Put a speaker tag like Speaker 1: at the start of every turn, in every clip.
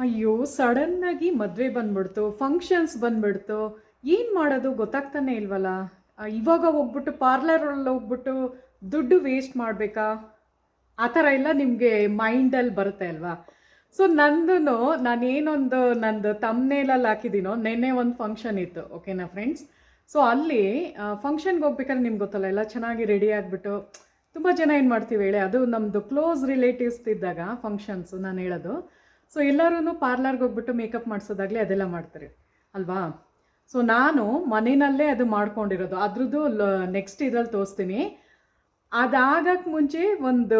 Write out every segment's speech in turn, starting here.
Speaker 1: ಅಯ್ಯೋ, ಸಡನ್ನಾಗಿ ಮದುವೆ ಬಂದ್ಬಿಡ್ತು ಫಂಕ್ಷನ್ಸ್ ಬಂದ್ಬಿಡ್ತು, ಏನು ಮಾಡೋದು ಗೊತ್ತಾಗ್ತಾನೆ ಇಲ್ವಲ್ಲ? ಇವಾಗ ಹೋಗ್ಬಿಟ್ಟು ಪಾರ್ಲರಲ್ಲಿ ಹೋಗ್ಬಿಟ್ಟು ದುಡ್ಡು ವೇಸ್ಟ್ ಮಾಡಬೇಕಾ? ಆ ಥರ ಎಲ್ಲ ನಿಮಗೆ ಮೈಂಡಲ್ಲಿ ಬರುತ್ತೆ ಅಲ್ವಾ? ಸೊ ನಂದು ನಾನೇನೊಂದು ನಂದು ತಮ್ಮನೇಲಲ್ಲಿ ಹಾಕಿದ್ದೀನೋ, ನೆನ್ನೆ ಒಂದು ಫಂಕ್ಷನ್ ಇತ್ತು ಓಕೆನಾ ಫ್ರೆಂಡ್ಸ್ ಸೊ ಅಲ್ಲಿ ಫಂಕ್ಷನ್ಗೆ ಹೋಗ್ಬೇಕಾದ್ರೆ ನಿಮ್ಗೆ ಗೊತ್ತಲ್ಲ, ಎಲ್ಲ ಚೆನ್ನಾಗಿ ರೆಡಿ ಆಗಿಬಿಟ್ಟು, ತುಂಬ ಜನ ಏನು ಮಾಡ್ತೀವಿ ಹೇಳಿ, ಅದು ನಮ್ಮದು ಕ್ಲೋಸ್ ರಿಲೇಟಿವ್ಸ್ ಇದ್ದಾಗ ಫಂಕ್ಷನ್ಸು ನಾನು ಹೇಳೋದು. ಸೊ ಎಲ್ಲರೂ ಪಾರ್ಲರ್ಗೆ ಹೋಗ್ಬಿಟ್ಟು ಮೇಕಪ್ ಮಾಡಿಸೋದಾಗಲಿ ಅದೆಲ್ಲ ಮಾಡ್ತಾರೆ. ಅಲ್ವಾ? ಸೊ ನಾನು ಮನೆಯಲ್ಲೇ ಅದು ಮಾಡ್ಕೊಂಡಿರೋದು. ಅದ್ರದ್ದು ನೆಕ್ಸ್ಟ್ ಇದ್ರಲ್ಲಿ ತೋರಿಸ್ತೀನಿ. ಅದಾಗಕ್ಕೆ ಮುಂಚೆ ಒಂದು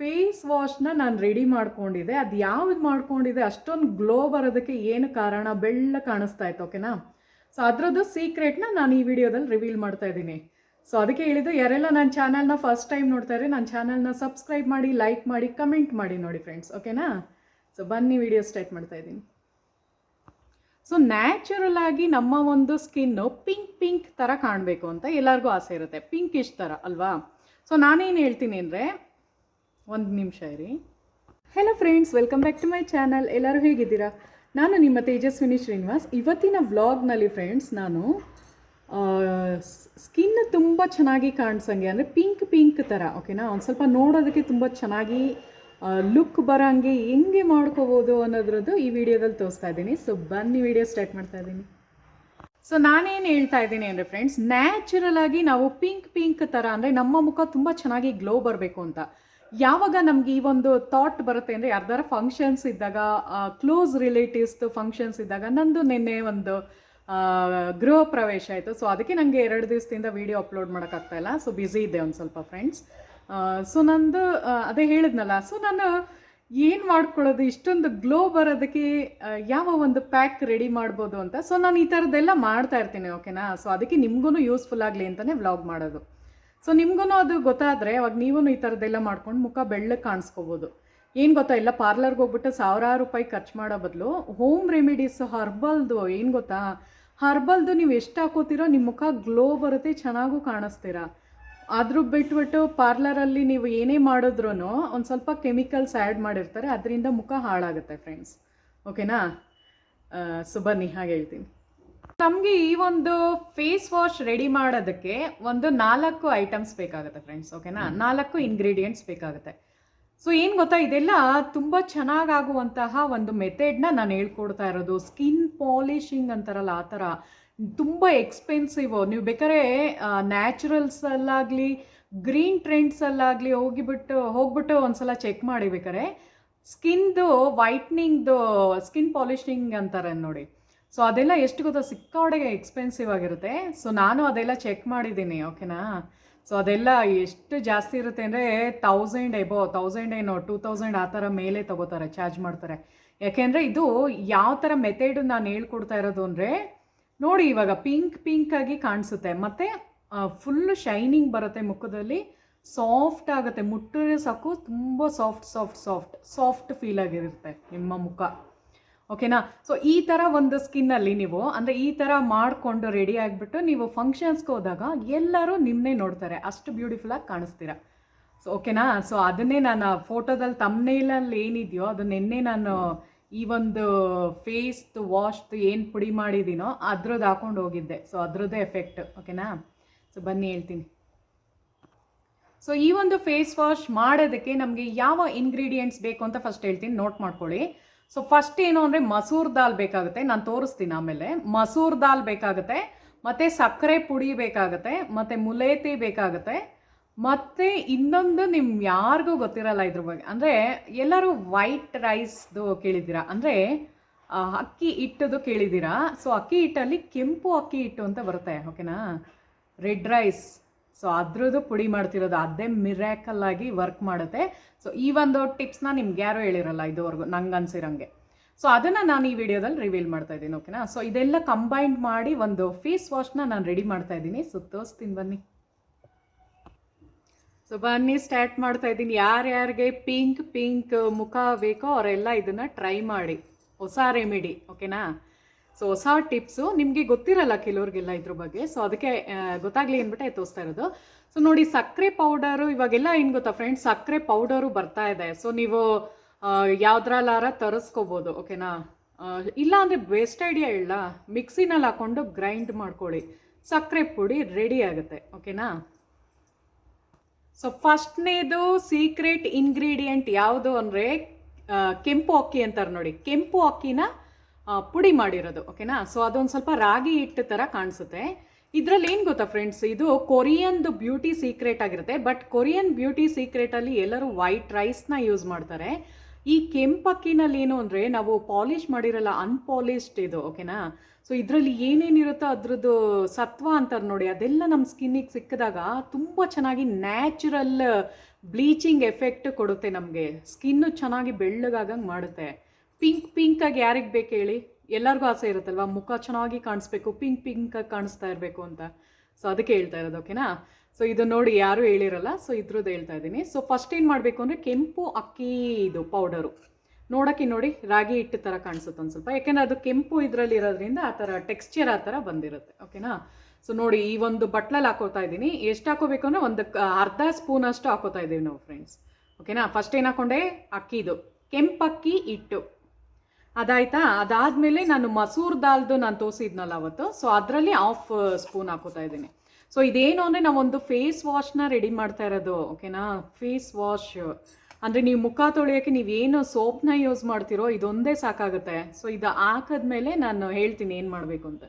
Speaker 1: ಫೇಸ್ ವಾಶ್ನ ನಾನು ರೆಡಿ ಮಾಡ್ಕೊಂಡಿದ್ದೆ. ಅದು ಯಾವ್ದು ಮಾಡ್ಕೊಂಡಿದ್ದೆ? ಅಷ್ಟೊಂದು ಗ್ಲೋ ಬರೋದಕ್ಕೆ ಏನು ಕಾರಣ? ಬೆಳ್ಳ ಕಾಣಿಸ್ತಾ ಇತ್ತು ಓಕೆನಾ ಸೊ ಅದರದ್ದು ಸೀಕ್ರೆಟ್ನ ನಾನು ಈ ವಿಡಿಯೋದಲ್ಲಿ ರಿವೀಲ್ ಮಾಡ್ತಾ ಇದ್ದೀನಿ. ಸೊ ಅದಕ್ಕೆ ಹೇಳಿದ್ದು, ಯಾರೆಲ್ಲ ನನ್ನ ಚಾನಲ್ನ ಫಸ್ಟ್ ಟೈಮ್ ನೋಡ್ತಾ ಇದ್ರೆ ನನ್ನ ಚಾನಲ್ನ ಸಬ್ಸ್ಕ್ರೈಬ್ ಮಾಡಿ ಲೈಕ್ ಮಾಡಿ ಕಮೆಂಟ್ ಮಾಡಿ ನೋಡಿ ಫ್ರೆಂಡ್ಸ್ ಓಕೆನಾ ಸೊ ಬನ್ನಿ ವಿಡಿಯೋ ಸ್ಟಾರ್ಟ್ ಮಾಡ್ತಾ ಇದ್ದೀನಿ. ಸೊ ನ್ಯಾಚುರಲ್ ಆಗಿ ನಮ್ಮ ಒಂದು ಸ್ಕಿನ್ನು ಪಿಂಕ್ ಪಿಂಕ್ ಥರ ಕಾಣಬೇಕು ಅಂತ ಎಲ್ಲರಿಗೂ ಆಸೆ ಇರುತ್ತೆ. ಪಿಂಕಿಶ್ ಥರ ಅಲ್ವಾ? ಸೊ ನಾನೇನು ಹೇಳ್ತೀನಿ ಅಂದರೆ, ಒಂದು ನಿಮಿಷ ಇರಿ. Hello friends welcome back to my channel ಎಲ್ಲರೂ ಹೇಗಿದ್ದೀರಾ? ನಾನು ನಿಮ್ಮ ತೇಜಸ್ವಿನಿ ಶ್ರೀನಿವಾಸ್. ಇವತ್ತಿನ ವ್ಲಾಗ್ನಲ್ಲಿ ಫ್ರೆಂಡ್ಸ್ ನಾನು ಸ್ಕಿನ್ ತುಂಬ ಚೆನ್ನಾಗಿ ಕಾಣಿಸಂಗೆ ಅಂದರೆ ಪಿಂಕ್ ಪಿಂಕ್ ಥರ ಓಕೆನಾ ಒಂದು ಸ್ವಲ್ಪ ನೋಡೋದಕ್ಕೆ ತುಂಬ ಚೆನ್ನಾಗಿ ಲುಕ್ ಬರೋಂಗೆ ಹೆಂಗೆ ಮಾಡ್ಕೋಬೋದು ಅನ್ನೋದ್ರದ್ದು ಈ ವಿಡಿಯೋದಲ್ಲಿ ತೋರಿಸ್ತಾ ಇದ್ದೀನಿ. ಸೊ ಬನ್ನಿ ವಿಡಿಯೋ ಸ್ಟಾರ್ಟ್ ಮಾಡ್ತಾ ಇದ್ದೀನಿ. ಸೊ ನಾನೇನು ಹೇಳ್ತಾ ಇದ್ದೀನಿ ಅಂದರೆ ಫ್ರೆಂಡ್ಸ್ ನ್ಯಾಚುರಲ್ ಆಗಿ ನಾವು ಪಿಂಕ್ ಪಿಂಕ್ ಥರ ಅಂದರೆ ನಮ್ಮ ಮುಖ ತುಂಬ ಚೆನ್ನಾಗಿ ಗ್ಲೋ ಬರಬೇಕು ಅಂತ. ಯಾವಾಗ ನಮ್ಗೆ ಈ ಒಂದು ಥಾಟ್ ಬರುತ್ತೆ ಅಂದರೆ ಯಾರ್ದಾರ ಫಂಕ್ಷನ್ಸ್ ಇದ್ದಾಗ ಕ್ಲೋಸ್ ರಿಲೇಟಿವ್ಸ್ದು ಫಂಕ್ಷನ್ಸ್ ಇದ್ದಾಗ, ನಂದು ನಿನ್ನೆ ಒಂದು ಗೃಹ ಪ್ರವೇಶ ಆಯಿತು. ಸೊ ಅದಕ್ಕೆ ನನಗೆ ಎರಡು ದಿವಸದಿಂದ ವೀಡಿಯೋ ಅಪ್ಲೋಡ್ ಮಾಡೋಕ್ಕಾಗ್ತಾಯಿಲ್ಲ ಸೊ ಬ್ಯುಸಿ ಇದೆ ಒಂದು ಸ್ವಲ್ಪ ಫ್ರೆಂಡ್ಸ್ ಸೊ ನಂದು ಅದೇ ಹೇಳಿದ್ನಲ್ಲ ಸೊ ನಾನು ಏನು ಮಾಡ್ಕೊಳ್ಳೋದು, ಇಷ್ಟೊಂದು ಗ್ಲೋ ಬರೋದಕ್ಕೆ ಯಾವ ಒಂದು ಪ್ಯಾಕ್ ರೆಡಿ ಮಾಡ್ಬೋದು ಅಂತ ಸೊ ನಾನು ಈ ಥರದ್ದೆಲ್ಲ ಮಾಡ್ತಾ ಇರ್ತೀನಿ ಓಕೆನಾ ಸೊ ಅದಕ್ಕೆ ನಿಮಗೂ ಯೂಸ್ಫುಲ್ ಆಗಲಿ ಅಂತಲೇ ವ್ಲಾಗ್ ಮಾಡೋದು. ಸೊ ನಿಮ್ಗೂ ಅದು ಗೊತ್ತಾದರೆ, ಅವಾಗ ನೀವು ಈ ಥರದ್ದೆಲ್ಲ ಮಾಡ್ಕೊಂಡು ಮುಖ ಬೆಳ್ಳಗೆ ಕಾಣಿಸ್ಕೋಬೋದು. ಏನು ಗೊತ್ತಾ ಇಲ್ಲ ಪಾರ್ಲರ್ಗೆ ಹೋಗ್ಬಿಟ್ಟು ಸಾವಿರಾರು ರೂಪಾಯಿ ಖರ್ಚು ಮಾಡೋ ಬದಲು ಹೋಮ್ ರೆಮಿಡೀಸ್ ಹರ್ಬಲ್ದು, ಏನು ಗೊತ್ತಾ? ಹರ್ಬಲ್ದು ನೀವು ಎಷ್ಟು ಹಾಕೋತೀರೋ ನಿಮ್ಮ ಮುಖ ಗ್ಲೋ ಬರುತ್ತೆ, ಚೆನ್ನಾಗೂ ಕಾಣಿಸ್ತೀರಾ? ಅದ್ರ ಬಿಟ್ಬಿಟ್ಟು ಪಾರ್ಲರಲ್ಲಿ ನೀವು ಏನೇ ಮಾಡಿದ್ರೂ ಒಂದು ಸ್ವಲ್ಪ ಕೆಮಿಕಲ್ಸ್ ಆ್ಯಡ್ ಮಾಡಿರ್ತಾರೆ ಅದರಿಂದ ಮುಖ ಹಾಳಾಗುತ್ತೆ ಫ್ರೆಂಡ್ಸ್ ಓಕೆನಾ ಸೊ ಬನ್ನಿ ಹಾಗೆ ಹೇಳ್ತೀನಿ. ನಮಗೆ ಈ ಒಂದು ಫೇಸ್ ವಾಶ್ ರೆಡಿ ಮಾಡೋದಕ್ಕೆ ಒಂದು ನಾಲ್ಕು ಐಟಮ್ಸ್ ಬೇಕಾಗುತ್ತೆ ಫ್ರೆಂಡ್ಸ್ ಓಕೆನಾ ನಾಲ್ಕು ಇಂಗ್ರೀಡಿಯೆಂಟ್ಸ್ ಬೇಕಾಗುತ್ತೆ. ಸೊ ಏನು ಗೊತ್ತಾ? ಇದೆಲ್ಲ ತುಂಬ ಚೆನ್ನಾಗಾಗುವಂತಹ ಒಂದು ಮೆಥಡ್ನ ನಾನು ಹೇಳ್ಕೊಡ್ತಾ ಇರೋದು. ಸ್ಕಿನ್ ಪಾಲಿಶಿಂಗ್ ಅಂತಾರಲ್ಲ ಆ ಥರ ತುಂಬ ಎಕ್ಸ್ಪೆನ್ಸಿವ್ ನೀವು ಬೇಕಾದ್ರೆ ನ್ಯಾಚುರಲ್ಸಲ್ಲಾಗಲಿ ಗ್ರೀನ್ ಟ್ರೆಂಡ್ಸಲ್ಲಾಗಲಿ ಹೋಗಿಬಿಟ್ಟು, ಹೋಗ್ಬಿಟ್ಟು ಒಂದ್ಸಲ ಚೆಕ್ ಮಾಡಿ ಬೇಕಾರೆ ಸ್ಕಿನ್ದು ವೈಟ್ನಿಂಗ್ದು ಸ್ಕಿನ್ ಪಾಲಿಷಿಂಗ್ ಅಂತಾರೆ ನೋಡಿ. ಸೊ ಅದೆಲ್ಲ ಎಷ್ಟು ಗೊತ್ತಾ ಸಿಕ್ಕಾಡೆಗೆ ಎಕ್ಸ್ಪೆನ್ಸಿವ್ ಆಗಿರುತ್ತೆ. ಸೊ ನಾನು ಅದೆಲ್ಲ ಚೆಕ್ ಮಾಡಿದ್ದೀನಿ ಓಕೆನಾ ಸೊ ಅದೆಲ್ಲ ಎಷ್ಟು ಜಾಸ್ತಿ ಇರುತ್ತೆ ಅಂದರೆ ತೌಸಂಡ್ ಎಬೋ ತೌಸಂಡ್ ಏನೋ ಟೂ ತೌಸಂಡ್ ಆ ಥರ ಮೇಲೆ ತಗೋತಾರೆ ಚಾರ್ಜ್ ಮಾಡ್ತಾರೆ. ಯಾಕೆಂದರೆ ಇದು ಯಾವ ಥರ ಮೆಥಡ್ ನಾನು ಹೇಳ್ಕೊಡ್ತಾ ಇರೋದು ಅಂದರೆ ನೋಡಿ ಇವಾಗ ಪಿಂಕ್ ಪಿಂಕ್ ಆಗಿ ಕಾಣಿಸುತ್ತೆ. ಮತ್ತು ಫುಲ್ ಶೈನಿಂಗ್ ಬರುತ್ತೆ ಮುಖದಲ್ಲಿ. ಸಾಫ್ಟ್ ಆಗುತ್ತೆ. ಮುಟ್ಟಿದ್ರೆ ಸಾಕು, ತುಂಬ soft soft soft soft feel ಆಗಿರುತ್ತೆ ನಿಮ್ಮ ಮುಖ. ಓಕೆನಾ ಸೊ ಈ ಥರ ಒಂದು ಸ್ಕಿನ್ನಲ್ಲಿ ನೀವು, ಅಂದರೆ ಈ ಥರ ಮಾಡಿಕೊಂಡು ರೆಡಿ ಆಗಿಬಿಟ್ಟು ನೀವು ಫಂಕ್ಷನ್ಸ್ಗೆ ಹೋದಾಗ ಎಲ್ಲರೂ ನಿಮ್ಮನ್ನೇ ನೋಡ್ತಾರೆ. ಅಷ್ಟು ಬ್ಯೂಟಿಫುಲ್ಲಾಗಿ ಕಾಣಿಸ್ತೀರ. ಸೊ ಓಕೆನಾ ಸೊ ಅದನ್ನೇ ನಾನು ಫೋಟೋದಲ್ಲಿ ತಮ್ಮನೇಲಲ್ಲಿ ಏನಿದೆಯೋ ಅದು ನಾನು ಈ ಒಂದು ಫೇಸ್ದು ವಾಶ್ದು ಏನು ಪುಡಿ ಮಾಡಿದ್ದೀನೋ ಅದ್ರದ್ದು ಹಾಕೊಂಡು ಹೋಗಿದ್ದೆ. ಸೊ ಅದ್ರದ್ದೇ ಎಫೆಕ್ಟ್ ಓಕೆನಾ ಸೊ ಬನ್ನಿ ಹೇಳ್ತೀನಿ. ಸೊ ಈ ಒಂದು ಫೇಸ್ ವಾಶ್ ಮಾಡೋದಕ್ಕೆ ನಮಗೆ ಯಾವ ಇಂಗ್ರೀಡಿಯೆಂಟ್ಸ್ ಬೇಕು ಅಂತ ಫಸ್ಟ್ ಹೇಳ್ತೀನಿ. ನೋಟ್ ಮಾಡ್ಕೊಳ್ಳಿ. ಸೊ ಫಸ್ಟ್ ಏನು ಅಂದರೆ ಮಸೂರ್ ದಾಲ್ ಬೇಕಾಗುತ್ತೆ. ನಾನು ತೋರಿಸ್ತೀನಿ ಆಮೇಲೆ. ಮಸೂರ್ ದಾಲ್ ಬೇಕಾಗುತ್ತೆ. ಮತ್ತು ಸಕ್ಕರೆ ಪುಡಿ ಬೇಕಾಗುತ್ತೆ. ಮತ್ತು ಮುಲೇತಿ ಬೇಕಾಗುತ್ತೆ. ಮತ್ತು ಇನ್ನೊಂದು ನಿಮ್ ಯಾರಿಗೂ ಗೊತ್ತಿರಲ್ಲ ಇದ್ರ ಬಗ್ಗೆ. ಅಂದರೆ ಎಲ್ಲರೂ ವೈಟ್ ರೈಸ್ದು ಕೇಳಿದ್ದೀರಾ? ಅಂದರೆ ಅಕ್ಕಿ ಹಿಟ್ಟದು ಕೇಳಿದ್ದೀರಾ? ಸೊ ಅಕ್ಕಿ ಹಿಟ್ಟಲ್ಲಿ ಕೆಂಪು ಅಕ್ಕಿ ಹಿಟ್ಟು ಅಂತ ಬರುತ್ತೆ ಓಕೆನಾ ರೆಡ್ ರೈಸ್ ಸೊ ಅದ್ರದ್ದು ಪುಡಿ ಮಾಡ್ತಿರೋದು, ಅದೇ ಮಿರಾಕಲ್ ಆಗಿ ವರ್ಕ್ ಮಾಡುತ್ತೆ. ಸೊ ಈ ಒಂದು ಟಿಪ್ಸ್ನ ನಿಮ್ಗೆ ಯಾರೂ ಹೇಳಿರಲ್ಲ ಇದುವರೆಗೂ, ನಂಗೆ ಅನ್ಸಿರಂಗೆ. ಸೊ ಅದನ್ನು ನಾನು ಈ ವಿಡಿಯೋದಲ್ಲಿ ರಿವೀಲ್ ಮಾಡ್ತಾ ಇದ್ದೀನಿ ಓಕೆನಾ ಸೊ ಇದೆಲ್ಲ ಕಂಬೈನ್ಡ್ ಮಾಡಿ ಒಂದು ಫೇಸ್ ವಾಶ್ನ ನಾನು ರೆಡಿ ಮಾಡ್ತಾ ಇದ್ದೀನಿ. ಸೊ ತೋರಿಸ್ತೀನಿ ಬನ್ನಿ. ಸೊ ಬನ್ನಿ ಸ್ಟಾರ್ಟ್ ಮಾಡ್ತಾ ಇದ್ದೀನಿ. ಯಾರ್ಯಾರಿಗೆ ಪಿಂಕ್ ಪಿಂಕ್ ಮುಖ ಬೇಕೋ ಅವರೆಲ್ಲ ಇದನ್ನು ಟ್ರೈ ಮಾಡಿ. ಹೊಸ ರೆಮಿಡಿ ಓಕೆನಾ ಸೊ ಹೊಸ ಟಿಪ್ಸು ನಿಮಗೆ ಗೊತ್ತಿರಲ್ಲ ಕೆಲವ್ರಿಗೆಲ್ಲ ಇದ್ರ ಬಗ್ಗೆ. ಸೊ ಅದಕ್ಕೆ ಗೊತ್ತಾಗಲಿ ಅಂದ್ಬಿಟ್ಟೆ ತೋರಿಸ್ತಾ ಇರೋದು. ಸೊ ನೋಡಿ, ಸಕ್ಕರೆ ಪೌಡರು ಇವಾಗೆಲ್ಲ ಏನು ಗೊತ್ತಾ ಫ್ರೆಂಡ್ಸ್ ಸಕ್ಕರೆ ಪೌಡರು ಬರ್ತಾ ಇದೆ. ಸೊ ನೀವು ಯಾವ್ದ್ರಲ್ಲಾರ ತರಿಸ್ಕೋಬೋದು ಓಕೆನಾ ಇಲ್ಲ ಅಂದರೆ ಬೆಸ್ಟ್ ಐಡಿಯಾ ಇಲ್ಲ ಮಿಕ್ಸಿನಲ್ಲಿ ಹಾಕ್ಕೊಂಡು ಗ್ರೈಂಡ್ ಮಾಡ್ಕೊಳ್ಳಿ. ಸಕ್ಕರೆ ಪುಡಿ ರೆಡಿ ಆಗುತ್ತೆ ಓಕೆನಾ ಸೊ ಫಸ್ಟ್ನೇದು ಸೀಕ್ರೆಟ್ ಇಂಗ್ರೀಡಿಯೆಂಟ್ ಯಾವುದು ಅಂದರೆ ಕೆಂಪು ಅಕ್ಕಿ ಅಂತಾರೆ ನೋಡಿ. ಕೆಂಪು ಅಕ್ಕಿನ ಪುಡಿ ಮಾಡಿರೋದು ಓಕೆನಾ ಸೊ ಅದೊಂದು ಸ್ವಲ್ಪ ರಾಗಿ ಹಿಟ್ಟು ಥರ ಕಾಣಿಸುತ್ತೆ. ಇದರಲ್ಲಿ ಏನು ಗೊತ್ತಾ ಫ್ರೆಂಡ್ಸ್ ಇದು ಕೊರಿಯನ್ದು ಬ್ಯೂಟಿ ಸೀಕ್ರೆಟ್ ಆಗಿರುತ್ತೆ ಬಟ್ ಕೊರಿಯನ್ ಬ್ಯೂಟಿ ಸೀಕ್ರೆಟಲ್ಲಿ ಎಲ್ಲರೂ ವೈಟ್ ರೈಸ್ನ ಯೂಸ್ ಮಾಡ್ತಾರೆ. ಈ ಕೆಂಪಕ್ಕಿನಲ್ಲಿ ಏನು ಅಂದರೆ ನಾವು ಪಾಲಿಶ್ ಮಾಡಿರಲ್ಲ ಅನ್ಪಾಲಿಶ್ಡ್ ಇದು ಓಕೆನಾ ಸೊ ಇದರಲ್ಲಿ ಏನೇನಿರುತ್ತೋ ಅದ್ರದ್ದು ಸತ್ವ ಅಂತಾರೆ ನೋಡಿ, ಅದೆಲ್ಲ ನಮ್ಮ ಸ್ಕಿನ್ನಿಗೆ ಸಿಕ್ಕಿದಾಗ ತುಂಬ ಚೆನ್ನಾಗಿ ನ್ಯಾಚುರಲ್ ಬ್ಲೀಚಿಂಗ್ ಎಫೆಕ್ಟ್ ಕೊಡುತ್ತೆ ನಮಗೆ. ಸ್ಕಿನ್ನು ಚೆನ್ನಾಗಿ ಬೆಳ್ಳಗಾಗಂಗೆ ಮಾಡುತ್ತೆ. ಪಿಂಕ್ ಪಿಂಕಾಗಿ ಯಾರಿಗೆ ಬೇಕು ಹೇಳಿ? ಎಲ್ಲರಿಗೂ ಆಸೆ ಇರುತ್ತಲ್ವಾ? ಮುಖ ಚೆನ್ನಾಗಿ ಕಾಣಿಸ್ಬೇಕು ಪಿಂಕ್ ಪಿಂಕಾಗಿ ಕಾಣಿಸ್ತಾ ಇರಬೇಕು ಅಂತ. ಸೊ ಅದಕ್ಕೆ ಹೇಳ್ತಾ ಇರೋದು ಓಕೆನಾ ಸೊ ಇದು ನೋಡಿ ಯಾರೂ ಹೇಳಿರಲ್ಲ ಸೊ ಇದ್ರದ್ದು ಹೇಳ್ತಾ ಇದ್ದೀನಿ. ಸೊ ಫಸ್ಟ್ ಏನು ಮಾಡಬೇಕು ಅಂದರೆ ಕೆಂಪು ಅಕ್ಕಿ ಇದು ಪೌಡರು ನೋಡೋಕ್ಕೆ ನೋಡಿ, ರಾಗಿ ಹಿಟ್ಟು ಥರ ಕಾಣಿಸುತ್ತೆ ಒಂದು ಸ್ವಲ್ಪ. ಯಾಕೆಂದರೆ ಅದು ಕೆಂಪು ಇದರಲ್ಲಿ ಇರೋದ್ರಿಂದ ಆ ಥರ ಟೆಕ್ಸ್ಚರ್ ಆ ಥರ ಬಂದಿರುತ್ತೆ. ಓಕೆನಾ ಸೊ ನೋಡಿ, ಈ ಒಂದು ಬಟ್ಲಲ್ಲಿ ಹಾಕೋತಾ ಇದ್ದೀನಿ. ಎಷ್ಟು ಹಾಕೋಬೇಕು ಅಂದರೆ ಒಂದು ಅರ್ಧ ಸ್ಪೂನ್ ಅಷ್ಟು ಹಾಕೋತಾ ಇದ್ದೀವಿ ನಾವು ಫ್ರೆಂಡ್ಸ್ ಓಕೆನಾ ಫಸ್ಟ್ ಏನು ಹಾಕೊಂಡೆ? ಅಕ್ಕಿದು. ಕೆಂಪಕ್ಕಿ ಹಿಟ್ಟು. ಅದಾಯ್ತಾ? ಅದಾದಮೇಲೆ ನಾನು ಮಸೂರ್ ದಾಲ್ದು ನಾನು ತೋರಿಸಿದ್ನಲ್ಲ ಅವತ್ತು. ಸೊ ಅದರಲ್ಲಿ ಹಾಫ್ ಸ್ಪೂನ್ ಹಾಕೋತಾ ಇದ್ದೀನಿ. ಸೊ ಇದೇನು ಅಂದರೆ ನಾವೊಂದು ಫೇಸ್ ವಾಶ್ನ ರೆಡಿ ಮಾಡ್ತಾ ಇರೋದು ಓಕೆನಾ ಫೇಸ್ ವಾಶ್ ಅಂದರೆ ನೀವು ಮುಖ ತೊಳೆಯೋಕ್ಕೆ ನೀವೇನು ಸೋಪ್ನ ಯೂಸ್ ಮಾಡ್ತೀರೋ, ಇದೊಂದೇ ಸಾಕಾಗುತ್ತೆ. ಸೊ ಇದು ಹಾಕಿದ್ಮೇಲೆ ನಾನು ಹೇಳ್ತೀನಿ ಏನು ಮಾಡಬೇಕು ಅಂತ.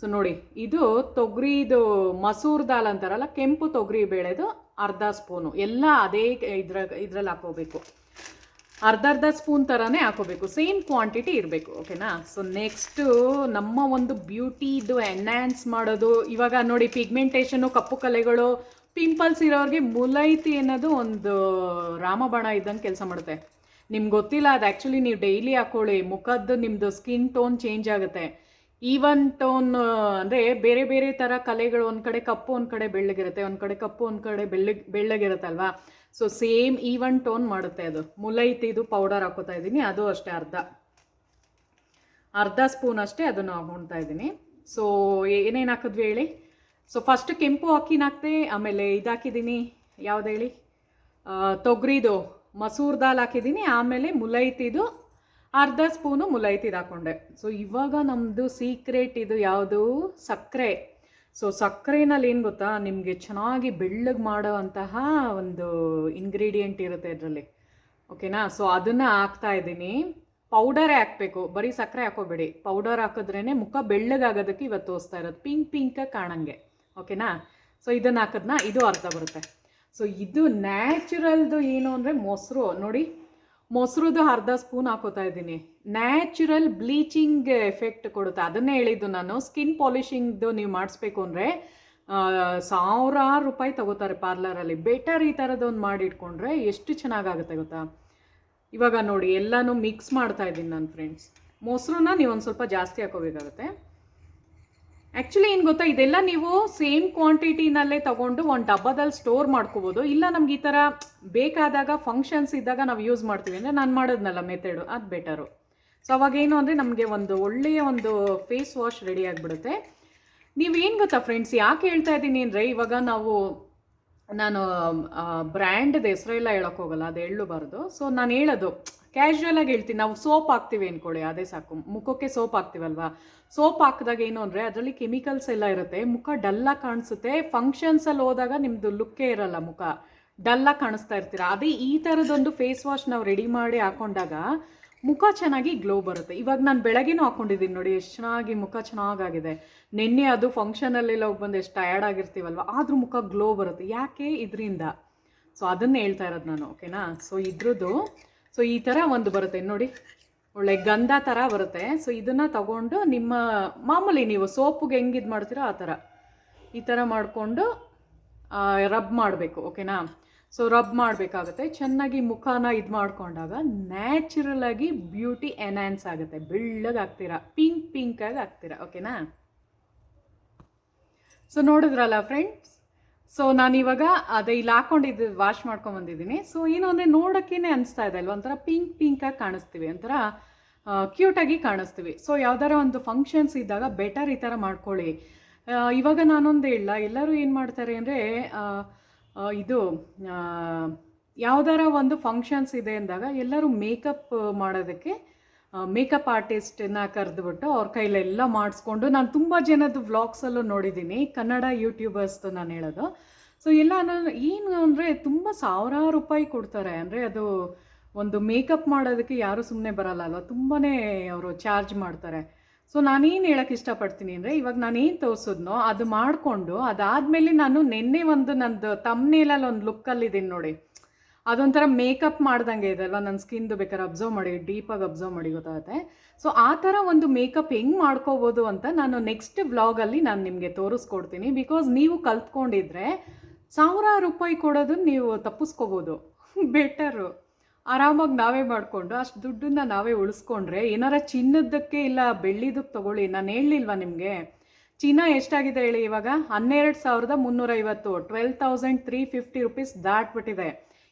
Speaker 1: ಸೊ ನೋಡಿ, ಇದು ತೊಗರಿದು ಮಸೂರ್ ದಾಲ್ ಅಂತಾರಲ್ಲ, ಕೆಂಪು ತೊಗರಿ ಬೇಳೆದು ಅರ್ಧ ಸ್ಪೂನು ಎಲ್ಲ ಅದೇ ಇದ್ರ ಇದ್ರಲ್ಲಿ ಹಾಕೋಬೇಕು ಅರ್ಧ ಅರ್ಧ ಸ್ಪೂನ್ ಥರನೇ ಹಾಕೋಬೇಕು. ಸೇಮ್ ಕ್ವಾಂಟಿಟಿ ಇರಬೇಕು ಓಕೆನಾ ಸೊ ನೆಕ್ಸ್ಟು ನಮ್ಮ ಒಂದು ಬ್ಯೂಟಿದು ಎನ್ಹ್ಯಾನ್ಸ್ ಮಾಡೋದು. ಇವಾಗ ನೋಡಿ ಪಿಗ್ಮೆಂಟೇಷನು ಕಪ್ಪು ಕಲೆಗಳು ಪಿಂಪಲ್ಸ್ ಇರೋರಿಗೆ ಮುಲೈತಿ ಅನ್ನೋದು ಒಂದು ರಾಮಬಾಣ ಇದ್ದಂಗೆ ಕೆಲಸ ಮಾಡುತ್ತೆ. ನಿಮ್ಗೆ ಗೊತ್ತಿಲ್ಲ, ಅದು ಆ್ಯಕ್ಚುಲಿ ನೀವು ಡೈಲಿ ಹಾಕೊಳ್ಳಿ. ಮುಖದ್ದು ನಿಮ್ಮದು ಸ್ಕಿನ್ ಟೋನ್ ಚೇಂಜ್ ಆಗುತ್ತೆ. ಈವನ್ ಟೋನ್ ಅಂದರೆ ಬೇರೆ ಬೇರೆ ಥರ ಕಲೆಗಳು, ಒಂದು ಕಡೆ ಕಪ್ಪು, ಒಂದು ಕಡೆ ಬೆಳ್ಳಗಿರುತ್ತೆ. ಒಂದು ಕಡೆ ಕಪ್ಪು, ಒಂದು ಕಡೆ ಬೆಳ್ಳಗೆ ಬೆಳ್ಳಗಿರುತ್ತಲ್ವಾ? ಸೊ ಸೇಮ್ ಈವನ್ ಟೋನ್ ಮಾಡುತ್ತೆ ಅದು. ಮುಲೈತಿದು ಪೌಡರ್ ಹಾಕೋತಾ ಇದ್ದೀನಿ. ಅದು ಅಷ್ಟೇ ಅರ್ಧ. ಅರ್ಧ ಸ್ಪೂನ್ ಅಷ್ಟೇ ಅದನ್ನು ಹಾಕೊಳ್ತಾ ಇದ್ದೀನಿ. ಸೊ ಏನೇನು ಹಾಕಿದ್ವಿ ಹೇಳಿ? ಸೊ ಫಸ್ಟ್ ಕೆಂಪು ಅಕ್ಕಿನ ಹಾಕ್ತೆ ಆಮೇಲೆ ಇದು ಹಾಕಿದ್ದೀನಿ. ಯಾವ್ದು ಹೇಳಿ? ತೊಗರಿದು. ಮಸೂರ್ ದಾಲ್ ಹಾಕಿದ್ದೀನಿ. ಆಮೇಲೆ ಮುಲೈತಿದು, ಅರ್ಧ ಸ್ಪೂನು ಮುಲೈತಿದು ಹಾಕೊಂಡೆ. ಸೊ ಇವಾಗ ನಮ್ಮದು ಸೀಕ್ರೆಟ್ ಇದು ಯಾವುದು? ಸಕ್ಕರೆ. ಸೊ ಸಕ್ಕರೆನಲ್ಲಿ ಏನು ಗೊತ್ತಾ? ನಿಮಗೆ ಚೆನ್ನಾಗಿ ಬೆಳ್ಳಗೆ ಮಾಡೋವಂತಹ ಒಂದು ಇಂಗ್ರೀಡಿಯೆಂಟ್ ಇರುತ್ತೆ ಇದರಲ್ಲಿ ಓಕೆನಾ ಸೊ ಅದನ್ನು ಹಾಕ್ತಾ ಇದ್ದೀನಿ. ಪೌಡರೇ ಹಾಕಬೇಕು. ಬರೀ ಸಕ್ಕರೆ ಹಾಕೋಬೇಡಿ. ಪೌಡರ್ ಹಾಕಿದ್ರೇ ಮುಖ ಬೆಳ್ಳಗಾಗೋದಕ್ಕೆ ಇವತ್ತು ತೋರಿಸ್ತಾ ಇರೋದು. ಪಿಂಕ್ ಪಿಂಕಾಗಿ ಕಾಣಂಗೆ. ಓಕೆನಾ ಸೊ ಇದನ್ನು ಹಾಕಿದ್ನ ಇದು ಅರ್ಧ ಬರುತ್ತೆ. ಸೊ ಇದು ನ್ಯಾಚುರಲ್ದು ಏನು ಅಂದರೆ ಮೊಸರು. ನೋಡಿ. ಮೊಸರುದು ಅರ್ಧ ಸ್ಪೂನ್ ಹಾಕೋತಾ ಇದ್ದೀನಿ. ನ್ಯಾಚುರಲ್ ಬ್ಲೀಚಿಂಗ್ ಎಫೆಕ್ಟ್ ಕೊಡುತ್ತೆ. ಅದನ್ನೇ ಹೇಳಿದ್ದು ನಾನು. ಸ್ಕಿನ್ ಪಾಲಿಷಿಂಗ್ದು ನೀವು ಮಾಡಿಸ್ಬೇಕು ಅಂದರೆ ಸಾವಿರಾರು ರೂಪಾಯಿ ತಗೋತಾರೆ ಪಾರ್ಲರಲ್ಲಿ. ಬೆಟರ್ ಈ ಥರದೊಂದು ಮಾಡಿಟ್ಕೊಂಡ್ರೆ ಎಷ್ಟು ಚೆನ್ನಾಗಾಗುತ್ತೆ ಗೊತ್ತಾ? ಇವಾಗ ನೋಡಿ, ಎಲ್ಲನೂ ಮಿಕ್ಸ್ ಮಾಡ್ತಾ ಇದ್ದೀನಿ ನಾನು ಫ್ರೆಂಡ್ಸ್ ಮೊಸರನ್ನ ನೀವು ಒಂದು ಸ್ವಲ್ಪ ಜಾಸ್ತಿ ಹಾಕೋಬೇಕಾಗುತ್ತೆ. ಆ್ಯಕ್ಚುಲಿ ಏನು ಗೊತ್ತಾ? ಇದೆಲ್ಲ ನೀವು ಸೇಮ್ ಕ್ವಾಂಟಿಟಿನಲ್ಲೇ ತಗೊಂಡು ಒಂದು ಡಬ್ಬದಲ್ಲಿ ಸ್ಟೋರ್ ಮಾಡ್ಕೋಬೋದು. ಇಲ್ಲ, ನಮ್ಗೆ ಈ ಥರ ಬೇಕಾದಾಗ ಫಂಕ್ಷನ್ಸ್ ಇದ್ದಾಗ ನಾವು ಯೂಸ್ ಮಾಡ್ತೀವಿ. ಅಂದರೆ ನಾನು ಮಾಡೋದ್ನಲ್ಲ ಮೆಥಡು ಅದು ಬೆಟರು ಸೊ ಅವಾಗೇನು ಅಂದರೆ ನಮಗೆ ಒಂದು ಒಳ್ಳೆಯ ಒಂದು ಫೇಸ್ ವಾಶ್ ರೆಡಿ ಆಗಿಬಿಡುತ್ತೆ. ನೀವೇನು ಗೊತ್ತಾ ಫ್ರೆಂಡ್ಸ್ ಯಾಕೆ ಹೇಳ್ತಾ ಇದ್ದೀನಿ ಅಂದರೆ, ಇವಾಗ ನಾವು, ನಾನು ಬ್ರ್ಯಾಂಡ್ದು ಹೆಸರೆಲ್ಲ ಹೇಳೋಕ್ಕೋಗಲ್ಲ ಅದು ಹೇಳಬಾರ್ದು. ಸೊ ನಾನು ಹೇಳೋದು ಕ್ಯಾಶುವಲ್ ಆಗಿ ಹೇಳ್ತೀನಿ. ನಾವು ಸೋಪ್ ಹಾಕ್ತೀವಿ ಅನ್ಕೊಳ್ಳಿ. ಅದೇ ಸಾಕು. ಮುಖಕ್ಕೆ ಸೋಪ್ ಹಾಕ್ತೀವಲ್ವಾ? ಸೋಪ್ ಹಾಕಿದಾಗ ಏನು ಅಂದರೆ, ಅದರಲ್ಲಿ ಕೆಮಿಕಲ್ಸ್ ಎಲ್ಲ ಇರುತ್ತೆ. ಮುಖ ಡಲ್ಲಾಗಿ ಕಾಣಿಸುತ್ತೆ. ಫಂಕ್ಷನ್ಸಲ್ಲಿ ಹೋದಾಗ ನಿಮ್ಮದು ಲುಕ್ಕೇ ಇರಲ್ಲ ಮುಖ. ಡಲ್ಲಾಗಿ ಕಾಣಿಸ್ತಾ ಇರ್ತೀರ. ಅದೇ ಈ ಥರದೊಂದು ಫೇಸ್ ವಾಶ್ ನಾವು ರೆಡಿ ಮಾಡಿ ಹಾಕೊಂಡಾಗ ಮುಖ ಚೆನ್ನಾಗಿ ಗ್ಲೋ ಬರುತ್ತೆ. ಇವಾಗ ನಾನು ಬೆಳಗ್ಗೆನೂ ಹಾಕೊಂಡಿದ್ದೀನಿ ನೋಡಿ. ಎಷ್ಟು ಚೆನ್ನಾಗಿ ಮುಖ ಚೆನ್ನಾಗಾಗಿದೆ. ನಿನ್ನೆ ಅದು ಫಂಕ್ಷನಲ್ಲೆಲ್ಲ ಹೋಗಿ ಬಂದು ಎಷ್ಟು ಟಯರ್ಡ್ ಆಗಿರ್ತೀವಲ್ವ? ಆದ್ರೂ ಮುಖ ಗ್ಲೋ ಬರುತ್ತೆ. ಯಾಕೆ? ಇದರಿಂದ. ಸೊ ಅದನ್ನು ಹೇಳ್ತಾ ಇರೋದು ನಾನು. ಓಕೆನಾ ಸೊ ಇದ್ರದ್ದು ಸೊ ಈ ಥರ ಒಂದು ಬರುತ್ತೆ. ನೋಡಿ, ಒಳ್ಳೆ ಗಂಧ ಥರ ಬರುತ್ತೆ. ಸೊ ಇದನ್ನು ತಗೊಂಡು ನಿಮ್ಮ, ಮಾಮೂಲಿ ನೀವು ಸೋಪಿಗೆ ಹೆಂಗೆ ಇದು ಮಾಡ್ತೀರೋ ಆ ಥರ ಈ ಥರ ಮಾಡಿಕೊಂಡು ರಬ್ ಮಾಡಬೇಕು ಓಕೆನಾ ಸೊ ರಬ್ ಮಾಡಬೇಕಾಗುತ್ತೆ. ಚೆನ್ನಾಗಿ ಮುಖನ ಇದು ಮಾಡ್ಕೊಂಡಾಗ ನ್ಯಾಚುರಲ್ ಆಗಿ ಬ್ಯೂಟಿ ಎನ್ಹ್ಯಾನ್ಸ್ ಆಗುತ್ತೆ. ಬೆಳ್ಳಗೆ ಆಗ್ತೀರಾ? ಪಿಂಕ್ ಪಿಂಕಾಗಿ ಆಗ್ತೀರಾ? ಓಕೆನಾ ಸೊ ನೋಡಿದ್ರಲ್ಲ ಫ್ರೆಂಡ್ಸ್ ಸೊ ನಾನಿವಾಗ, ಅದೇ ಇಲ್ಲಿ ಹಾಕೊಂಡಿದ್ದು ವಾಶ್ ಮಾಡ್ಕೊಂಡು ಬಂದಿದ್ದೀನಿ ಸೊ ಏನು ಅಂದರೆ ನೋಡೋಕ್ಕೇನೆ ಅನಿಸ್ತಾ ಇದೆ ಅಲ್ವಾ? ಒಂಥರ ಪಿಂಕ್ ಪಿಂಕಾಗಿ ಕಾಣಿಸ್ತೀವಿ. ಒಂಥರ ಕ್ಯೂಟಾಗಿ ಕಾಣಿಸ್ತೀವಿ. ಸೊ ಯಾವ್ದಾರ ಒಂದು ಫಂಕ್ಷನ್ಸ್ ಇದ್ದಾಗ ಬೆಟರ್ ಈ ಥರ ಮಾಡ್ಕೊಳ್ಳಿ. ಇವಾಗ ನಾನೊಂದು ಹೇಳ ಎಲ್ಲರೂ ಏನು ಮಾಡ್ತಾರೆ ಅಂದರೆ ಇದು ಯಾವ್ದಾರ ಒಂದು ಫಂಕ್ಷನ್ಸ್ ಇದೆ ಅಂದಾಗ ಎಲ್ಲರೂ ಮೇಕಪ್ ಮಾಡೋದಕ್ಕೆ ಮೇಕಪ್ ಆರ್ಟಿಸ್ಟನ್ನ ಕರೆದುಬಿಟ್ಟು ಅವ್ರ ಕೈಲೆಲ್ಲ ಮಾಡಿಸ್ಕೊಂಡು ನಾನು ತುಂಬ ಜನದ್ದು ವ್ಲಾಗ್ಸಲ್ಲೂ ನೋಡಿದ್ದೀನಿ, ಕನ್ನಡ ಯೂಟ್ಯೂಬರ್ಸ್ದು ನಾನು ಹೇಳೋದು. ಸೊ ಎಲ್ಲ ನಾನು ಏನು ಅಂದರೆ ತುಂಬ ಸಾವಿರಾರು ರೂಪಾಯಿ ಕೊಡ್ತಾರೆ. ಅಂದರೆ ಅದು ಒಂದು ಮೇಕಪ್ ಮಾಡೋದಕ್ಕೆ ಯಾರೂ ಸುಮ್ಮನೆ ಬರಲ್ಲ ಅಲ್ವಾ? ತುಂಬಾ ಅವರು ಚಾರ್ಜ್ ಮಾಡ್ತಾರೆ. ಸೊ ನಾನೇನು ಹೇಳೋಕ್ಕೆ ಇಷ್ಟಪಡ್ತೀನಿ ಅಂದರೆ ಇವಾಗ ನಾನೇನು ತೋರಿಸಿದ್ನೋ ಅದು ಮಾಡಿಕೊಂಡು ಅದಾದಮೇಲೆ ನಾನು ನಿನ್ನೆ ಒಂದು ನಂದು ತಮ್ಮನೇಲಲ್ಲಿ ಒಂದು ಲುಕ್ಕಲ್ಲಿದ್ದೀನಿ ನೋಡಿ. ಅದೊಂಥರ ಮೇಕಪ್ ಮಾಡ್ದಂಗೆ ಇದೆ ಅಲ್ವಾ ನನ್ನ ಸ್ಕಿನ್ದು ಬೇಕಾದ್ರೆ ಅಬ್ಸರ್ವ್ ಮಾಡಿ ಡೀಪಾಗಿ ಅಬ್ಸರ್ವ್ ಮಾಡಿ ಗೊತ್ತಾಗುತ್ತೆ. ಸೊ ಆ ಥರ ಒಂದು ಮೇಕಪ್ ಹೆಂಗೆ ಮಾಡ್ಕೋಬೋದು ಅಂತ ನಾನು ನೆಕ್ಸ್ಟ್ ವ್ಲಾಗಲ್ಲಿ ನಾನು ನಿಮಗೆ ತೋರಿಸ್ಕೊಡ್ತೀನಿ. ಬಿಕಾಸ್ ನೀವು ಕಲ್ತ್ಕೊಂಡಿದ್ರೆ ಸಾವಿರಾರು ರೂಪಾಯಿ ಕೊಡೋದು ನೀವು ತಪ್ಪಿಸ್ಕೋಬೋದು. ಬೆಟರು ಆರಾಮಾಗಿ ನಾವೇ ಮಾಡಿಕೊಂಡು, ಅಷ್ಟು ದುಡ್ಡನ್ನ ನಾವೇ ಉಳಿಸ್ಕೊಂಡ್ರೆ, ಏನಾರ ಚಿನ್ನದಕ್ಕೆ ಇಲ್ಲ ಬೆಳ್ಳಿದಕ್ಕೆ ತಗೊಳ್ಳಿ, ನಾನು ಹೇಳಲಿಲ್ವಾ ನಿಮಗೆ? ಚಿನ್ನ ಎಷ್ಟಾಗಿದೆ ಹೇಳಿ ಇವಾಗ? ಹನ್ನೆರಡು ಸಾವಿರದ ಮುನ್ನೂರೈವತ್ತು twelve thousand three fifty rupees ದಾಟ್ಬಿಟ್ಟಿದೆ.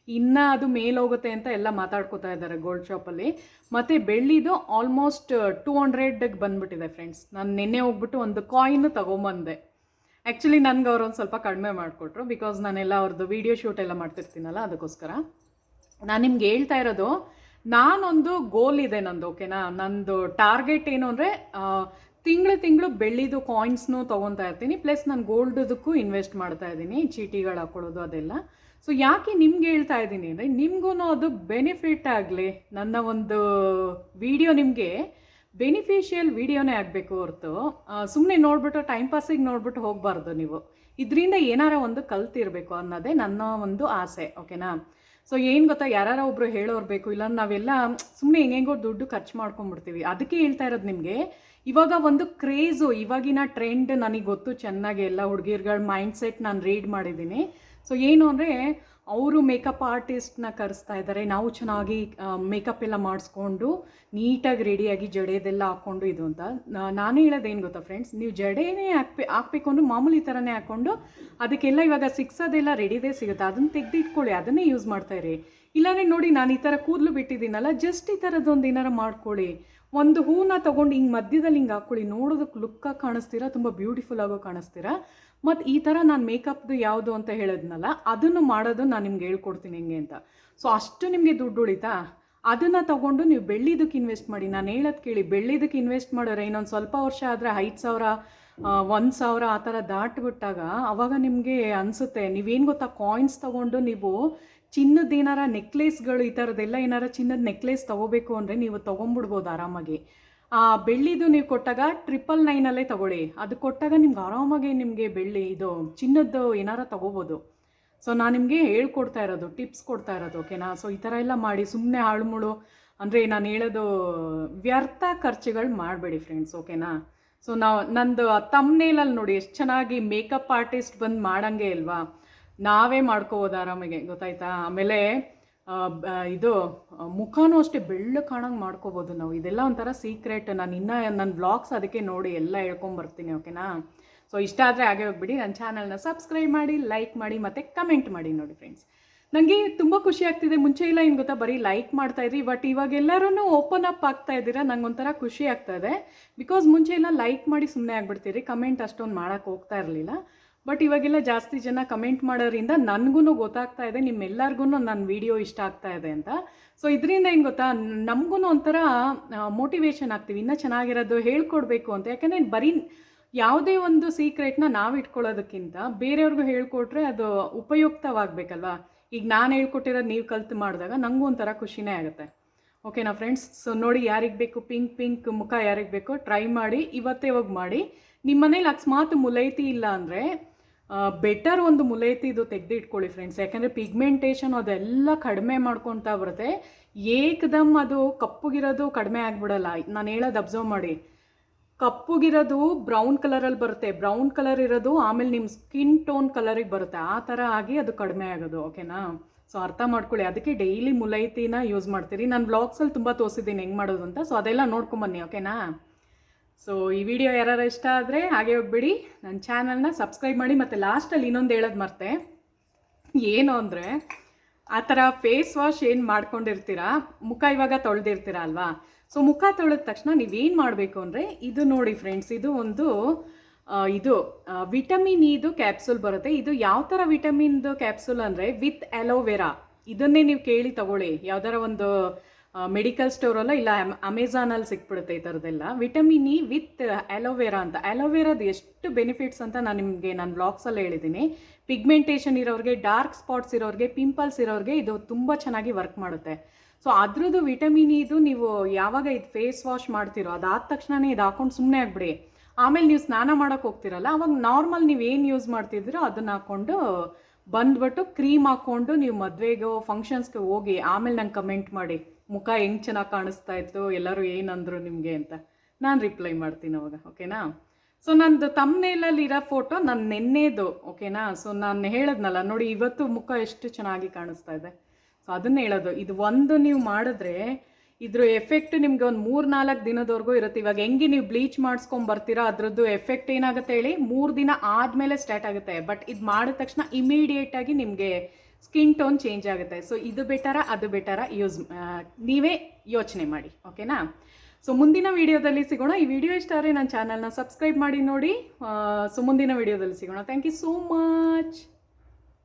Speaker 1: ಇನ್ನು ಅದು ಮೇಲೋಗುತ್ತೆ ಅಂತ ಎಲ್ಲ ಮಾತಾಡ್ಕೋತಾ ಇದ್ದಾರೆ ಗೋಲ್ಡ್ ಶಾಪಲ್ಲಿ ಮತ್ತು ಬೆಳ್ಳಿದು ಆಲ್ಮೋಸ್ಟ್ ಟೂ ಹಂಡ್ರೆಡ್ಗೆ ಬಂದ್ಬಿಟ್ಟಿದೆ ಫ್ರೆಂಡ್ಸ್ ನಾನು ನಿನ್ನೆ ಹೋಗ್ಬಿಟ್ಟು ಒಂದು ಕಾಯಿನ್ ತೊಗೊಂಬಂದೆ. ಆ್ಯಕ್ಚುಲಿ ನನಗೆ ಅವ್ರು ಒಂದು ಸ್ವಲ್ಪ ಕಡಿಮೆ ಮಾಡಿಕೊಟ್ರು ಬಿಕಾಸ್ ನಾನೆಲ್ಲ ಅವ್ರದ್ದು ವಿಡಿಯೋ ಶೂಟ್ ಎಲ್ಲ ಮಾಡ್ತಿರ್ತೀನಲ್ಲ ಅದಕ್ಕೋಸ್ಕರ. ನಾನು ನಿಮ್ಗೆ ಹೇಳ್ತಾ ಇರೋದು, ನಾನೊಂದು ಗೋಲ್ ಇದೆ ನಂದು ಓಕೆನಾ ನಂದು ಟಾರ್ಗೆಟ್ ಏನು ಅಂದರೆ ತಿಂಗಳು ತಿಂಗಳು ಬೆಳ್ಳಿದು ಕಾಯಿನ್ಸ್ನು ತೊಗೊತಾ ಇರ್ತೀನಿ ಪ್ಲಸ್ ನಾನು ಗೋಲ್ಡದಕ್ಕೂ ಇನ್ವೆಸ್ಟ್ ಮಾಡ್ತಾ ಇದ್ದೀನಿ, ಚೀಟಿಗಳು ಹಾಕೊಳ್ಳೋದು ಅದೆಲ್ಲ. ಸೊ ಯಾಕೆ ನಿಮ್ಗೆ ಹೇಳ್ತಾ ಇದ್ದೀನಿ ಅಂದರೆ ನಿಮಗೂ ಅದು ಬೆನಿಫಿಟ್ ಆಗಲಿ, ನನ್ನ ಒಂದು ವಿಡಿಯೋ ನಿಮಗೆ ಬೆನಿಫಿಷಿಯಲ್ ವಿಡಿಯೋನೇ ಆಗಬೇಕು ಹೊರತು. ಸುಮ್ಮನೆ ನೋಡ್ಬಿಟ್ಟು ಟೈಮ್ ಪಾಸಿಗೆ ನೋಡ್ಬಿಟ್ಟು ಹೋಗಬಾರ್ದು ನೀವು. ಇದರಿಂದ ಏನಾರ ಒಂದು ಕಲ್ತಿರಬೇಕು ಅನ್ನೋದೇ ನನ್ನ ಒಂದು ಆಸೆ ಓಕೆನಾ ಸೊ ಏನು ಗೊತ್ತಾ? ಯಾರು ಒಬ್ರು ಹೇಳೋರು ಬೇಕು ಇಲ್ಲ ನಾವೆಲ್ಲ ಸುಮ್ಮನೆ ಹೆಂಗೆಂಗೋ ದುಡ್ಡು ಖರ್ಚು ಮಾಡ್ಕೊಂಡ್ಬಿಡ್ತೀವಿ. ಅದಕ್ಕೆ ಹೇಳ್ತಾ ಇರೋದು ನಿಮಗೆ, ಇವಾಗ ಒಂದು ಕ್ರೇಜು ಇವಾಗಿನ ಟ್ರೆಂಡ್ ನನಗೆ ಗೊತ್ತು, ಚೆನ್ನಾಗಿ ಎಲ್ಲ ಹುಡುಗಿರ್ಗಳ ಮೈಂಡ್ ಸೆಟ್ ನಾನು ರೀಡ್ ಮಾಡಿದ್ದೀನಿ. ಸೊ ಏನು ಅಂದರೆ ಅವರು ಮೇಕಪ್ ಆರ್ಟಿಸ್ಟ್ನ ಕರೆಸ್ತಾ ಇದ್ದಾರೆ. ನಾವು ಚೆನ್ನಾಗಿ ಮೇಕಪ್ ಎಲ್ಲ ಮಾಡಿಸ್ಕೊಂಡು ನೀಟಾಗಿ ರೆಡಿಯಾಗಿ ಜಡೆದೆಲ್ಲ ಹಾಕ್ಕೊಂಡು ಇದು ಅಂತ. ನಾನು ಹೇಳೋದೇನು ಗೊತ್ತಾ ಫ್ರೆಂಡ್ಸ್ ನೀವು ಜಡೆನೇ ಹಾಕ್ಬೇ ಹಾಕ್ಬೇಕು ಅಂದ್ರೆ ಮಾಮೂಲಿ ಥರನೇ ಹಾಕ್ಕೊಂಡು ಅದಕ್ಕೆಲ್ಲ ಇವಾಗ ಸಿಕ್ಸೋದೆಲ್ಲ ರೆಡಿದೇ ಸಿಗುತ್ತೆ. ಅದನ್ನು ತೆಗೆದಿಟ್ಕೊಳ್ಳಿ, ಅದನ್ನೇ ಯೂಸ್ ಮಾಡ್ತಾ ಇರಿ. ಇಲ್ಲಾಂದ್ರೆ ನೋಡಿ ನಾನು ಈ ಥರ ಕೂದಲು ಬಿಟ್ಟಿದ್ದೀನಲ್ಲ ಜಸ್ಟ್ ಈ ಥರದ್ದೊಂದು ಏನಾರು ಮಾಡ್ಕೊಳ್ಳಿ. ಒಂದು ಹೂನ ತೊಗೊಂಡು ಹಿಂಗೆ ಮಧ್ಯದಲ್ಲಿ ಹಿಂಗೆ ಹಾಕ್ಕೊಳ್ಳಿ. ನೋಡೋದಕ್ಕೆ ಲುಕ್ಕಾಗಿ ಕಾಣಿಸ್ತೀರಾ? ತುಂಬ ಬ್ಯೂಟಿಫುಲ್ ಆಗೋ ಕಾಣಿಸ್ತೀರಾ? ಮತ್ತು ಈ ಥರ ನಾನು ಮೇಕಪ್ದು ಯಾವುದು ಅಂತ ಹೇಳಿದ್ನಲ್ಲ, ಅದನ್ನು ಮಾಡೋದು ನಾನು ನಿಮ್ಗೆ ಹೇಳ್ಕೊಡ್ತೀನಿ ಹೆಂಗೆ ಅಂತ. ಸೊ ಅಷ್ಟು ನಿಮಗೆ ದುಡ್ಡು ಉಳಿತಾ? ಅದನ್ನು ತಗೊಂಡು ನೀವು ಬೆಳ್ಳಿದಕ್ಕೆ ಇನ್ವೆಸ್ಟ್ ಮಾಡಿ. ನಾನು ಹೇಳೋದು ಕೇಳಿ ಬೆಳ್ಳಿದಕ್ಕೆ ಇನ್ವೆಸ್ಟ್ ಮಾಡೋರೆ ಇನ್ನೊಂದು ಸ್ವಲ್ಪ ವರ್ಷ ಆದರೆ ಐದು ಸಾವಿರ ಒಂದು ಸಾವಿರ ಆ ಥರ ದಾಟ್ಬಿಟ್ಟಾಗ ಅವಾಗ ನಿಮಗೆ ಅನಿಸುತ್ತೆ, ನೀವೇನು ಗೊತ್ತಾ ಕಾಯಿನ್ಸ್ ತೊಗೊಂಡು ನೀವು ಚಿನ್ನದ ಏನಾರ ನೆಕ್ಲೇಸ್ಗಳು ಈ ಥರದ್ದೆಲ್ಲ ಏನಾರ ಚಿನ್ನದ ನೆಕ್ಲೇಸ್ ತೊಗೋಬೇಕು ಅಂದರೆ ನೀವು ತೊಗೊಂಬಿಡ್ಬೋದು ಆರಾಮಾಗಿ. ಆ ಬೆಳ್ಳಿದು ನೀವು ಕೊಟ್ಟಾಗ ಟ್ರಿಪಲ್ ನೈನಲ್ಲೇ ತಗೊಳ್ಳಿ. ಅದು ಕೊಟ್ಟಾಗ ನಿಮ್ಗೆ ಆರಾಮಾಗಿ ನಿಮಗೆ ಬೆಳ್ಳಿ ಇದು ಚಿನ್ನದ್ದು ಏನಾರ ತಗೋಬೋದು. ಸೊ ನಾನು ನಿಮಗೆ ಹೇಳ್ಕೊಡ್ತಾ ಇರೋದು ಟಿಪ್ಸ್ ಕೊಡ್ತಾ ಇರೋದು ಓಕೆನಾ ಸೊ ಈ ಥರ ಎಲ್ಲ ಮಾಡಿ ಸುಮ್ಮನೆ ಹಾಳುಮುಳು, ಅಂದರೆ ನಾನು ಹೇಳೋದು ವ್ಯರ್ಥ ಖರ್ಚುಗಳು ಮಾಡಬೇಡಿ ಫ್ರೆಂಡ್ಸ್ ಓಕೆನಾ ಸೊ ನಾವು ನಂದು ತಮ್ಮನೇಲಲ್ಲಿ ನೋಡಿ, ಎಷ್ಟು ಚೆನ್ನಾಗಿ ಮೇಕಪ್ ಆರ್ಟಿಸ್ಟ್ ಬಂದು ಮಾಡಂಗೆ ಅಲ್ವಾ ನಾವೇ ಮಾಡ್ಕೋಬೋದು ಆರಾಮಾಗೆ, ಗೊತ್ತಾಯ್ತಾ? ಆಮೇಲೆ ಇದು ಮುಖನೂ ಅಷ್ಟೇ ಬೆಳ್ಳು ಕಾಣಂಗೆ ಮಾಡ್ಕೋಬೋದು ನಾವು. ಇದೆಲ್ಲ ಒಂಥರ ಸೀಕ್ರೆಟ್ ನಾನು ಇನ್ನೂ ನನ್ನ ಬ್ಲಾಗ್ಸ್ ಅದಕ್ಕೆ ನೋಡಿ ಎಲ್ಲ ಹೇಳ್ಕೊಂಬರ್ತೀನಿ ಓಕೆನಾ ಸೊ ಇಷ್ಟ ಆದರೆ ಹಾಗೆ ಹೋಗ್ಬಿಡಿ. ನನ್ನ ಚಾನಲ್ನ ಸಬ್ಸ್ಕ್ರೈಬ್ ಮಾಡಿ ಲೈಕ್ ಮಾಡಿ, ಮತ್ತು ಕಮೆಂಟ್ ಮಾಡಿ ನೋಡಿ ಫ್ರೆಂಡ್ಸ್ ನನಗೆ ತುಂಬ ಖುಷಿ ಆಗ್ತಿದೆ. ಮುಂಚೆ ಇಲ್ಲ ಏನು ಗೊತ್ತಾ, ಬರೀ ಲೈಕ್ ಮಾಡ್ತಾ ಇದ್ರಿ ಬಟ್ ಇವಾಗ ಎಲ್ಲರೂ ಓಪನ್ ಅಪ್ ಆಗ್ತಾ ಇದ್ದೀರಾ? ನಂಗೆ ಒಂಥರ ಖುಷಿ ಆಗ್ತಾ ಇದೆ. ಬಿಕಾಸ್ ಮುಂಚೆ ಎಲ್ಲ ಲೈಕ್ ಮಾಡಿ ಸುಮ್ಮನೆ ಆಗ್ಬಿಡ್ತೀರಿ. ಕಮೆಂಟ್ ಅಷ್ಟೊಂದು ಮಾಡೋಕ್ಕೆ ಹೋಗ್ತಾ ಇರಲಿಲ್ಲ. ಬಟ್ ಇವಾಗೆಲ್ಲ ಜಾಸ್ತಿ ಜನ ಕಮೆಂಟ್ ಮಾಡೋದ್ರಿಂದ ನನಗೂ ಗೊತ್ತಾಗ್ತಾ ಇದೆ ನಿಮ್ಮೆಲ್ಲರಿಗೂ ನನ್ನ ವಿಡಿಯೋ ಇಷ್ಟ ಆಗ್ತಾ ಇದೆ ಅಂತ. ಸೊ ಇದರಿಂದ ಏನು ಗೊತ್ತಾ ನಮಗೂ ಒಂಥರ ಮೋಟಿವೇಶನ್ ಆಗ್ತೀವಿ. ಇನ್ನೂ ಚೆನ್ನಾಗಿರೋದು ಹೇಳ್ಕೊಡ್ಬೇಕು ಅಂತ. ಯಾಕೆಂದರೆ ಬರೀ ಯಾವುದೇ ಒಂದು ಸೀಕ್ರೆಟ್ನ ನಾವು ಇಟ್ಕೊಳ್ಳೋದಕ್ಕಿಂತ ಬೇರೆಯವ್ರಿಗೂ ಹೇಳ್ಕೊಟ್ರೆ ಅದು ಉಪಯುಕ್ತವಾಗಬೇಕಲ್ವಾ? ಈಗ ನಾನು ಹೇಳ್ಕೊಟ್ಟಿರೋದು ನೀವು ಕಲ್ತು ಮಾಡಿದಾಗ ನನಗೂ ಒಂಥರ ಖುಷಿನೇ ಆಗುತ್ತೆ. ಓಕೆನಾ ಫ್ರೆಂಡ್ಸ್ ಸೊ ನೋಡಿ ಯಾರಿಗೆ ಬೇಕು ಪಿಂಕ್ ಪಿಂಕ್ ಮುಖ ಯಾರಿಗೆ ಬೇಕೋ ಟ್ರೈ ಮಾಡಿ, ಇವತ್ತೇ ಹೋಗಿ ಮಾಡಿ. ನಿಮ್ಮ ಮನೇಲಿ ಅಕಸ್ಮಾತ್ ಮುಲೈತಿ ಇಲ್ಲ ಅಂದರೆ ಬೆಟರ್ ಒಂದು ಮುಲೈತಿ ಇದು ತೆಗೆದು ಇಟ್ಕೊಳ್ಳಿ ಫ್ರೆಂಡ್ಸ್ ಯಾಕಂದರೆ ಪಿಗ್ಮೆಂಟೇಷನ್ ಅದೆಲ್ಲ ಕಡಿಮೆ ಮಾಡ್ಕೊತಾ ಬರುತ್ತೆ. ಏಕದಮ್ ಅದು ಕಪ್ಪುಗಿರೋದು ಕಡಿಮೆ ಆಗಿಬಿಡಲ್ಲ. ನಾನು ಹೇಳೋದು ಅಬ್ಸರ್ವ್ ಮಾಡಿ. ಕಪ್ಪುಗಿರೋದು ಬ್ರೌನ್ ಕಲರಲ್ಲಿ ಬರುತ್ತೆ. ಬ್ರೌನ್ ಕಲರ್ ಇರೋದು ಆಮೇಲೆ ನಿಮ್ಮ ಸ್ಕಿನ್ ಟೋನ್ ಕಲರಿಗೆ ಬರುತ್ತೆ. ಆ ಥರ ಆಗಿ ಅದು ಕಡಿಮೆ ಆಗೋದು ಓಕೆನಾ ಸೊ ಅರ್ಥ ಮಾಡ್ಕೊಳ್ಳಿ. ಅದಕ್ಕೆ ಡೈಲಿ ಮುಲೈತಿನ ಯೂಸ್ ಮಾಡ್ತೀರಿ. ನಾನು ಬ್ಲಾಗ್ಸಲ್ಲಿ ತುಂಬ ತೋರಿಸಿದ್ದೀನಿ ಹೆಂಗೆ ಮಾಡೋದು ಅಂತ. ಸೊ ಅದೆಲ್ಲ ನೋಡ್ಕೊಂಬನ್ನಿ ಓಕೆನಾ ಸೊ ಈ ವಿಡಿಯೋ ಯಾರು ಇಷ್ಟ ಆದರೆ ಹಾಗೆ ಹೋಗ್ಬಿಡಿ. ನನ್ನ ಚಾನಲ್ನ ಸಬ್ಸ್ಕ್ರೈಬ್ ಮಾಡಿ ಮತ್ತು ಲಾಸ್ಟಲ್ಲಿ ಇನ್ನೊಂದು ಹೇಳೋದು ಮರ್ತೆ. ಏನು ಅಂದರೆ, ಆ ಥರ ಫೇಸ್ ವಾಶ್ ಏನು ಮಾಡ್ಕೊಂಡಿರ್ತೀರಾ? ಮುಖ ಇವಾಗ ತೊಳೆದಿರ್ತೀರ ಅಲ್ವಾ? ಸೊ ಮುಖ ತೊಳೆದ ತಕ್ಷಣ ನೀವೇನು ಮಾಡಬೇಕು ಅಂದರೆ, ಇದು ನೋಡಿ ಫ್ರೆಂಡ್ಸ್ ಇದು ಒಂದು ಇದು ವಿಟಮಿನ್ ಇದು ಕ್ಯಾಪ್ಸೂಲ್ ಬರುತ್ತೆ. ಇದು ಯಾವ ಥರ ವಿಟಮಿನ್ದು ಕ್ಯಾಪ್ಸೂಲ್ ಅಂದರೆ ವಿತ್ ಅಲೋವೆರಾ ಇದನ್ನೇ ನೀವು ಕೇಳಿ ತಗೊಳ್ಳಿ. ಯಾವ್ದಾರ ಒಂದು ಮೆಡಿಕಲ್ ಸ್ಟೋರಲ್ಲ ಇಲ್ಲ ಅಮೆಝಾನಲ್ಲಿ ಸಿಕ್ಬಿಡುತ್ತೆ ಈ ಥರದ್ದೆಲ್ಲ. ವಿಟಮಿನ್ ಇ ವಿತ್ ಅಲೋವೆರಾ ಅಂತ. ಅಲೋವೆರಾದ ಎಷ್ಟು ಬೆನಿಫಿಟ್ಸ್ ಅಂತ ನಾನು ನಿಮಗೆ ನಾನು ಬ್ಲಾಗ್ಸಲ್ಲಿ ಹೇಳಿದ್ದೀನಿ. ಪಿಗ್ಮೆಂಟೇಷನ್ ಇರೋರಿಗೆ ಡಾರ್ಕ್ ಸ್ಪಾಟ್ಸ್ ಇರೋರಿಗೆ ಪಿಂಪಲ್ಸ್ ಇರೋರಿಗೆ ಇದು ತುಂಬ ಚೆನ್ನಾಗಿ ವರ್ಕ್ ಮಾಡುತ್ತೆ. ಸೊ ಅದ್ರದ್ದು ವಿಟಮಿನ್ ಇದು ನೀವು ಯಾವಾಗ ಇದು ಫೇಸ್ ವಾಶ್ ಮಾಡ್ತಿರೋ, ಅದಾದ ತಕ್ಷಣನೇ ಇದು ಹಾಕೊಂಡು ಸುಮ್ಮನೆ ಆಗ್ಬಿಡಿ. ಆಮೇಲೆ ನೀವು ಸ್ನಾನ ಮಾಡೋಕೆ ಹೋಗ್ತಿರಲ್ಲ, ಅವಾಗ ನಾರ್ಮಲ್ ನೀವು ಏನು ಯೂಸ್ ಮಾಡ್ತಿದ್ದೀರೋ ಅದನ್ನ ಹಾಕ್ಕೊಂಡು ಬಂದ್ಬಿಟ್ಟು ಕ್ರೀಮ್ ಹಾಕ್ಕೊಂಡು ನೀವು ಮದುವೆಗೋ ಫಂಕ್ಷನ್ಸ್ಗೆ ಹೋಗಿ ಆಮೇಲೆ ನಂಗೆ ಕಮೆಂಟ್ ಮಾಡಿ. ಮುಖ ಹೆಂಗೆ ಚೆನ್ನಾಗಿ ಕಾಣಿಸ್ತಾ ಇತ್ತು, ಎಲ್ಲರೂ ಏನಂದರು ನಿಮಗೆ ಅಂತ ನಾನು ರಿಪ್ಲೈ ಮಾಡ್ತೀನಿ ಅವಾಗ ಓಕೆನಾ ಸೊ ನಂದು ತಮ್ಮನೇಲಲ್ಲಿ ಇರೋ ಫೋಟೋ ನನ್ನ ನೆನ್ನೆದು ಓಕೆನಾ ಸೊ ನಾನು ಹೇಳಿದ್ನಲ್ಲ, ನೋಡಿ ಇವತ್ತು ಮುಖ ಎಷ್ಟು ಚೆನ್ನಾಗಿ ಕಾಣಿಸ್ತಾ ಇದೆ. ಸೊ ಅದನ್ನ ಹೇಳೋದು. ಇದು ಒಂದು ನೀವು ಮಾಡಿದ್ರೆ, ಇದ್ರ ಎಫೆಕ್ಟ್ ನಿಮಗೆ ಒಂದು ಮೂರು ನಾಲ್ಕು ದಿನದವರೆಗೂ ಇರುತ್ತೆ. ಇವಾಗ ಹೆಂಗೆ ನೀವು ಬ್ಲೀಚ್ ಮಾಡಿಸ್ಕೊಂಡ್ ಬರ್ತೀರಾ, ಅದ್ರದ್ದು ಎಫೆಕ್ಟ್ ಏನಾಗುತ್ತೆ ಹೇಳಿ, ಮೂರು ದಿನ ಆದಮೇಲೆ ಸ್ಟಾರ್ಟ್ ಆಗುತ್ತೆ. ಬಟ್ ಇದು ಮಾಡಿದ ತಕ್ಷಣ ಇಮಿಡಿಯೇಟ್ ಆಗಿ ನಿಮಗೆ ಸ್ಕಿನ್ ಟೋನ್ ಚೇಂಜ್ ಆಗುತ್ತೆ. ಸೊ ಇದು ಬೆಟರ, ಅದು ಬೆಟರ ಯೂಸ್ ನೀವೇ ಯೋಚನೆ ಮಾಡಿ, ಓಕೆನಾ? ಸೊ ಮುಂದಿನ ವಿಡಿಯೋದಲ್ಲಿ ಸಿಗೋಣ. ಈ ವಿಡಿಯೋ ಇಷ್ಟ ಆದರೆ ನನ್ನ ಚಾನಲ್ನ ಸಬ್ಸ್ಕ್ರೈಬ್ ಮಾಡಿ ನೋಡಿ. ಸೊ ಮುಂದಿನ ವಿಡಿಯೋದಲ್ಲಿ ಸಿಗೋಣ. Thank you so much